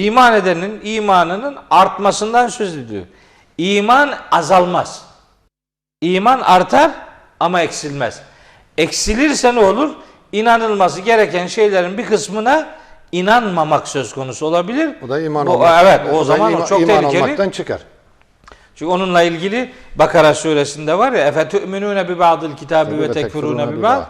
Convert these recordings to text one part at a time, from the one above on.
İman edenin imanının artmasından söz ediyor. İman azalmaz. İman artar ama eksilmez. Eksilirse ne olur? İnanılması gereken şeylerin bir kısmına inanmamak söz konusu olabilir. O da iman Bu- olmak. Evet o zaman ima- o çok iman tehlikeli. olmaktan çıkar. Çünkü onunla ilgili Bakara suresinde var ya efe tu'minune bi ba'dil kitabi ve tekfurune bi ba'd.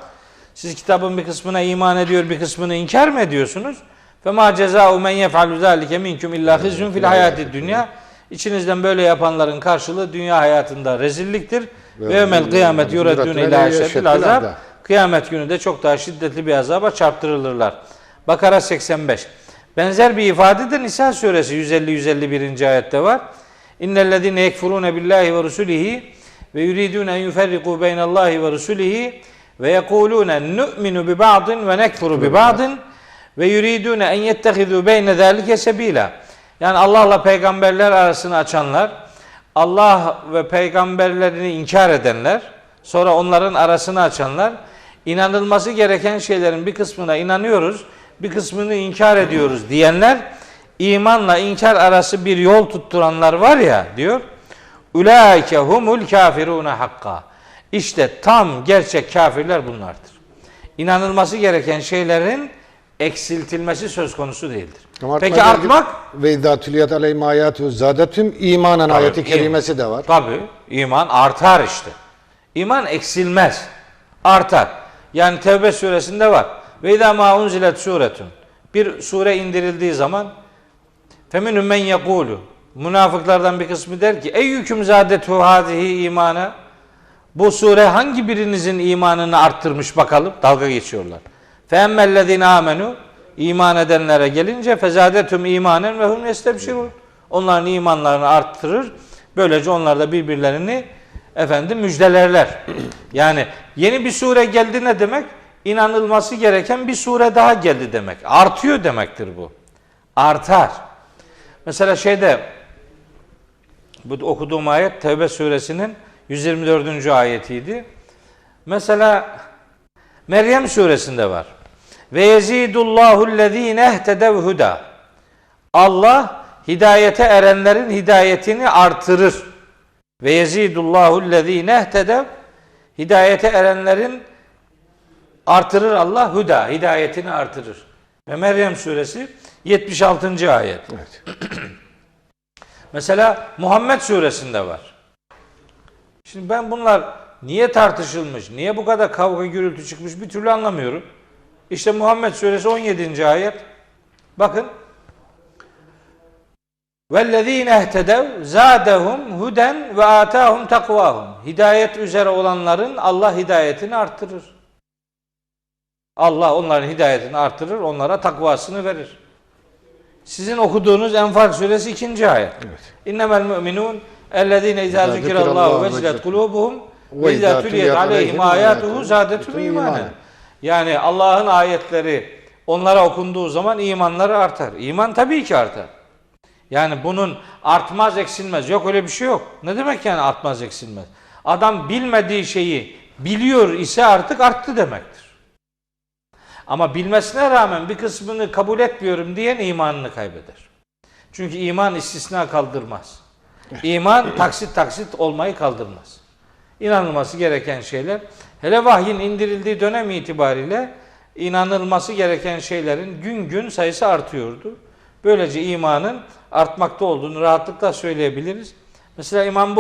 Siz kitabın bir kısmına iman ediyor, bir kısmını inkar mı ediyorsunuz? Fe ma ceza'u men yef'alu zalike minkum illa hizyun fil hayati dünya. İçinizden böyle yapanların karşılığı dünya hayatında rezilliktir. Ve yevmel kıyamet yureddûne ila eşeddil azab. Kıyamet günü de çok daha şiddetli bir azaba çarptırılırlar. Bakara 85. Benzer bir ifade de Nisa suresi 150-151. ayette var. İnnellezine yekfurune billahi ve rusulihi ve yuridun en yuferriku beynallahi ve rusulihi ve yekulune nu'minu bi ba'din ve nekfuru bi ba'din ve yuridun en yettehizu beyne zalike sebila. Yani Allah'la peygamberler arasını açanlar, Allah ve peygamberlerini inkar edenler, sonra onların arasını açanlar, inanılması gereken şeylerin bir kısmına inanıyoruz, bir kısmını inkar ediyoruz diyenler, imanla inkar arası bir yol tutturanlar var ya diyor. Ulaike humul kafiruna hakka. İşte tam gerçek kafirler bunlardır. İnanılması gereken şeylerin eksiltilmesi söz konusu değildir. Peki artmak? Ve izâ tüliyet aleyhim âyâtuhu zâdetüm imanen ayeti kerimesi de var. Tabi iman artar işte. İman eksilmez. Artar. Yani Tevbe suresinde var. Ve izâ mâ unzilet suretun. Bir sure indirildiği zaman feminun men yekulu. Münafıklardan bir kısmı der ki ey yüküm zâdetu hâzihi imana. Bu sure hangi birinizin imanını arttırmış bakalım? Dalga geçiyorlar. Feemmellezine amenu iman edenlere gelince fezadetüm imanen ve hum yestebşirun. Onların imanlarını arttırır. Böylece onlar da birbirlerini efendim müjdelerler. Yani yeni bir sure geldi ne demek? İnanılması gereken bir sure daha geldi demek. Artıyor demektir bu. Artar. Mesela şeyde bu okuduğum ayet Tevbe suresinin 124. ayetiydi. Mesela Meryem suresinde var. Ve yezidullahu allazine ehtedev huda. Allah hidayete erenlerin hidayetini artırır. Ve yezidullahu allazine ehtedev hidayete erenlerin artırır Allah huda hidayetini artırır. Ve Meryem suresi 76. ayet. Evet. Mesela Muhammed suresinde var. Şimdi ben bunlar niye tartışılmış, niye bu kadar kavga gürültü çıkmış bir türlü anlamıyorum. İşte Muhammed suresi 17. ayet. Bakın. Vellezine ehtedev zadehum huden ve atahum takvahum. Hidayet üzere olanların Allah hidayetini arttırır. Allah onların hidayetini artırır, onlara takvasını verir. Sizin okuduğunuz Enfal suresi 2. ayet. Evet. İnnemel müminun ellezine izâ zikirallâhu vecilet kulûbuhum ve izâ tüliyet aleyhim âyâtuhu zâdetüm imânen. Yani Allah'ın ayetleri onlara okunduğu zaman imanları artar. İman tabii ki artar. Yani bunun artmaz eksilmez. Yok öyle bir şey yok. Ne demek yani artmaz eksilmez? Adam bilmediği şeyi biliyor ise artık arttı demektir. Ama bilmesine rağmen bir kısmını kabul etmiyorum diyen imanını kaybeder. Çünkü iman istisna kaldırmaz. İman taksit taksit olmayı kaldırmaz. İnanılması gereken şeyler, hele vahyin indirildiği dönem itibariyle inanılması gereken şeylerin gün gün sayısı artıyordu. Böylece imanın artmakta olduğunu rahatlıkla söyleyebiliriz. Mesela İmam